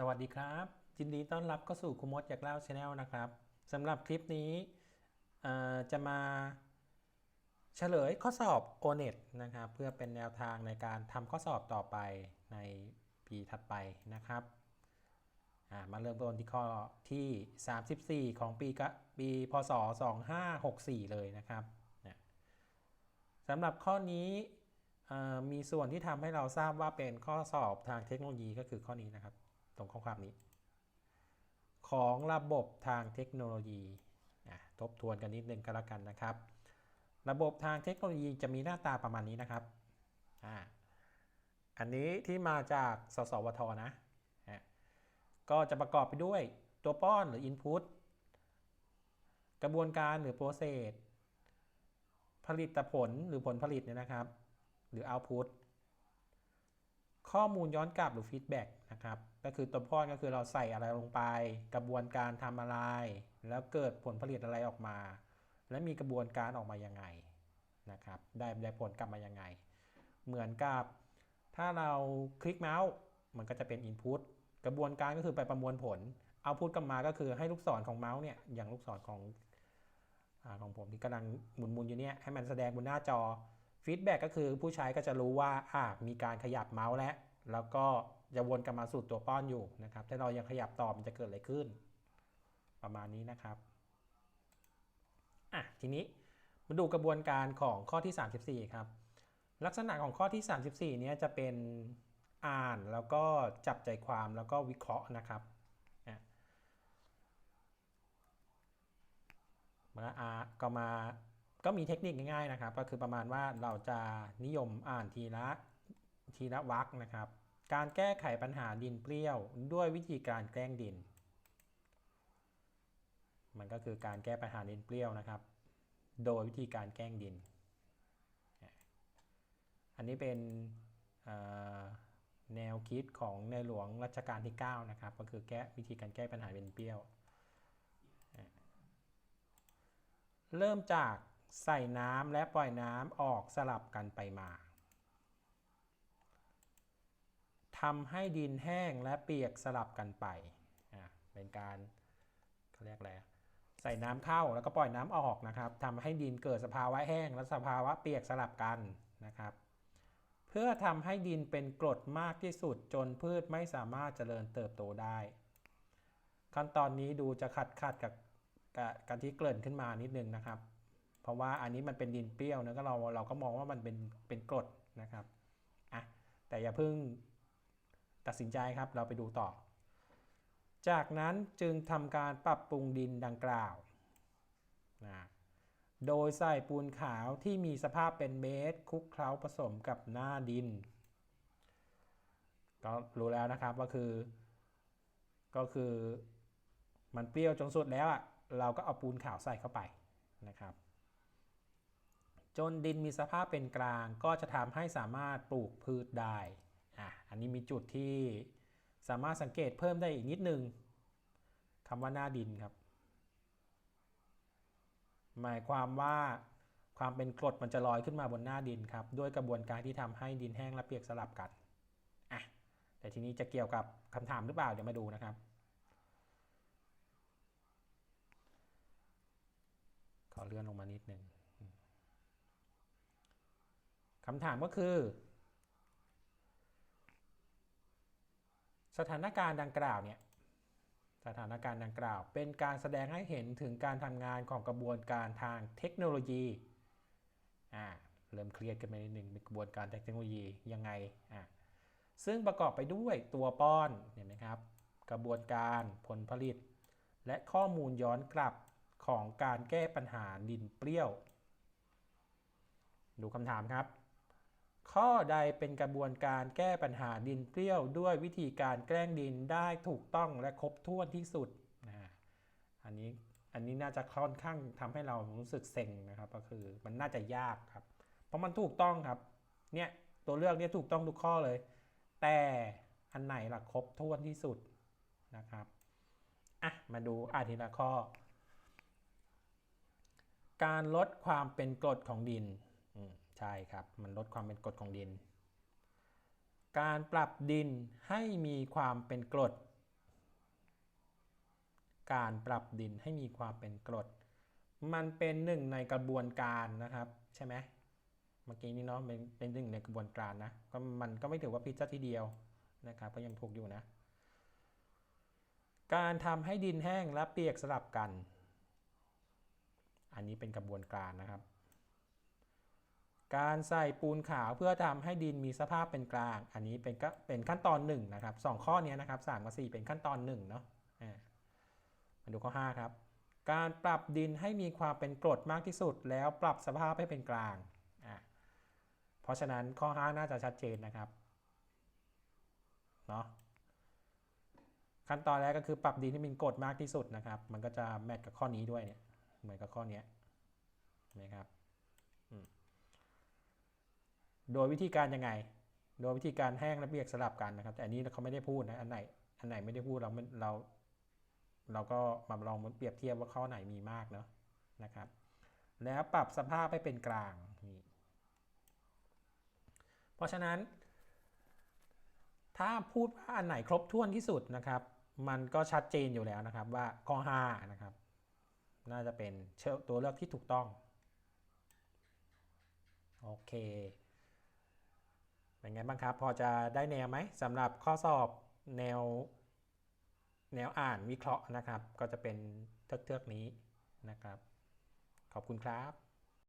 สวัสดีครับ ยินดีต้อนรับเข้าสู่คุมดอยากเล่าชาแนลนะครับสำหรับคลิปนี้จะมาเฉลยข้อสอบ o n e t นะครับเพื่อเป็นแนวทางในการทำข้อสอบต่อไปในปีถัดไปนะครับมาเริ่มต้นที่ข้อที่ 34 ของปีกปีพศ 2564 เลยนะครับสำหรับข้อนี้มีส่วนที่ทำให้เราทราบว่าเป็นข้อสอบทางเทคโนโลยีก็คือข้อนี้นะครับ ตรงข้อความนี้ ของระบบทางเทคโนโลยีอะทบทวนกันนิดนึงก็แล้วกันนะครับ ระบบทางเทคโนโลยีจะมีหน้าตาประมาณนี้นะครับอ่าอันนี้ที่มาจากสสวทนะะก็จะประกอบไปด้วยตัวป้อนหรือ Input กระบวนการหรือ Process ผลิตผลหรือผลผลิตเนี่ยนะครับ หรือ Output ข้อมูลย้อนกลับหรือ Feedback นะครับ ก็คือตัวป้อก็คือเราใส่อะไรลงไป กระบวนการทำอะไร แล้วเกิดผลผลิตอะไรออกมา และมีกระบวนการออกมายังไงนะครับได้ได้ผลกลับมายังไง เหมือนกับถ้าเราคลิกเมาส์มันก็จะเป็น Input กระบวนการก็คือไปประมวลผลเอาพุทกลับมาก็คือให้ลูกศรของเมาส์เนี่ยอย่างลูกศรของอของผมที่กำลังหมุนๆอยู่เนี่ยให้มันแสดงบนหน้าจอฟีดแบ็กก็คือผู้ใช้ก็จะรู้ว่าอ่ามีการขยับเมาส์แล้วแล้วก็ จะวนกลับมาสู่ตัวป้อนอยู่นะครับ ถ้าเรายังขยับต่อมันจะเกิดอะไรขึ้น ประมาณนี้นะครับอะทีนี้มาดูกระบวนการของข้อที่ 34 ครับ ลักษณะของข้อที่ 34 เนี้ยจะเป็นอ่านแล้วก็จับใจความแล้วก็วิเคราะห์นะครับอะมาอาก็มาก็มีเทคนิคง่ายๆนะครับ ก็คือประมาณว่าเราจะนิยมอ่านทีละทีละวรรคนะครับ การแก้ไขปัญหาดินเปรี้ยวด้วยวิธีการแกล้งดิน มันก็คือการแก้ปัญหาดินเปรี้ยวนะครับ โดยวิธีการแกล้งดิน อันนี้เป็นแนวคิดของในหลวงรัชกาลที่ 9 นะครับ ก็คือแก้วิธีการแก้ปัญหาดินเปรี้ยว เริ่มจากใส่น้ำและปล่อยน้ำออกสลับกันไปมา ทำให้ดินแห้งและเปียกสลับกันไป เป็นการเขาเรียกอะไร ใส่น้ำเข้าแล้วก็ปล่อยน้ำออกนะครับทำให้ดินเกิดสภาวะแห้งและสภาวะเปียกสลับกันนะครับ เพื่อทำให้ดินเป็นกรดมากที่สุดจนพืชไม่สามารถเจริญเติบโตได้ ขั้นตอนนี้ดูจะขัดขัดกับกับการที่เกริ่นขึ้นมานิดนึงนะครับ เพราะว่าอันนี้มันเป็นดินเปรี้ยวนะก็เราเราก็มองว่ามันเป็นเป็นกรดนะครับอะแต่อย่าเพิ่ง ตัดสินใจครับเราไปดูต่อ จากนั้นจึงทำการปรับปรุงดินดังกล่าวนะโดยใส่ปูนขาวที่มีสภาพเป็นเบสคลุกเคล้าผสมกับหน้าดิน ก็รู้แล้วนะครับว่าคือ ก็คือมันเปรี้ยวจนสุดแล้วอะเราก็เอาปูนขาวใส่เข้าไปนะครับ จนดินมีสภาพเป็นกลางก็จะทำให้สามารถปลูกพืชได้ นนี้มีจุดที่สามารถสังเกตเพิ่มได้อีกนิดนึงคำว่าหน้าดินครับ หมายความว่าความเป็นกรดมันจะลอยขึ้นมาบนหน้าดินครับ ด้วยกระบวนการที่ทำให้ดินแห้งและเปียกสลับกันอะแต่ทีนี้จะเกี่ยวกับคำถามหรือเปล่าเดี๋ยวมาดูนะครับ ขอเลื่อนลงมานิดหนึ่งคำถามก็คือ สถานการณ์ดังกล่าวเนี่ยสถานการณ์ดังกล่าว เป็นการแสดงให้เห็นถึงการทำงานของกระบวนการทางเทคโนโลยีอ่าเริ่มเครียดกันไปนิดหนึ่งเป็นกระบวนการเทคโนโลยียังไงอ่าซึ่งประกอบไปด้วยตัวป้อนเห็นไหมครับ กระบวนการผลผลิต และข้อมูลย้อนกลับของการแก้ปัญหาดินเปรี้ยว ดูคำถามครับ ข้อใดเป็นกระบวนการแก้ปัญหาดินเปรี้ยว ด้วยวิธีการแกล้งดินได้ถูกต้องและครบถ้วนที่สุดนะอันนี้อันนี้น่าจะค่อนข้างทำให้เรารู้สึกเซ็งนะครับ ก็คือมันน่าจะยากครับ เพราะมันถูกต้องครับเนี่ยตัวเลือกเนี่ยถูกต้องทุกข้อเลย แต่อันไหนล่ะครบถ้วนที่สุดนะครับอะมาดูอาทีละข้อ การลดความเป็นกรดของดินอื ใช่ครับ มันลดความเป็นกรดของดิน การปรับดินให้มีความเป็นกรด การปรับดินให้มีความเป็นกรด มันเป็นหนึ่งในกระบวนการนะครับใช่ไหมเมื่อกี้นี้เนาะเป็นเป็นหนึ่งในกระบวนการนะก็มันก็ไม่ถือว่าผิดซะทีเดียวนะครับก็ยังถูกอยู่นะ การทำให้ดินแห้งและเปียกสลับกัน อันนี้เป็นกระบวนการนะครับ การใส่ปูนขาวเพื่อทำให้ดินมีสภาพเป็นกลาง อันนี้เป็นก็เป็นขั้นตอนหนึ่งนะครับสองข้อนี้นะครับสามกับสี่เป็นขั้นตอนหนึ่งเนาะมาดูข้อห้าครับ การปรับดินให้มีความเป็นกรดมากที่สุด แล้วปรับสภาพให้เป็นกลางอ่าเพราะฉะนั้นข้อห้าน่าจะชัดเจนนะครับเนาะขั้นตอนแรกก็คือปรับดินให้เป็นกรดมากที่สุดนะครับ มันก็จะแมทกับข้อนี้ด้วยเนี่ยเหมือนกับข้อนี้นะครับอืม โดยวิธีการยังไง โดยวิธีการแห้งและเปียกสลับกันนะครับ แต่อันนี้เขาไม่ได้พูดนะ อันไหน อันไหนไม่ได้พูดเราเรา เราก็มาลองมาเปรียบเทียบว่าข้อไหนมีมากเนาะนะครับ แล้วปรับสภาพให้เป็นกลางนี่เพราะฉะนั้น ถ้าพูดว่าอันไหนครบถ้วนที่สุดนะครับ มันก็ชัดเจนอยู่แล้วนะครับว่าข้อ5นะครับ น่าจะเป็นเชื่อตัวเลือกที่ถูกต้อง โอเค ไงบ้างครับ พอจะได้แนวไหมสำหรับข้อสอบแนว แนวอ่านวิเคราะห์นะครับ ก็จะเป็นเทือกๆนี้นะครับ ขอบคุณครับ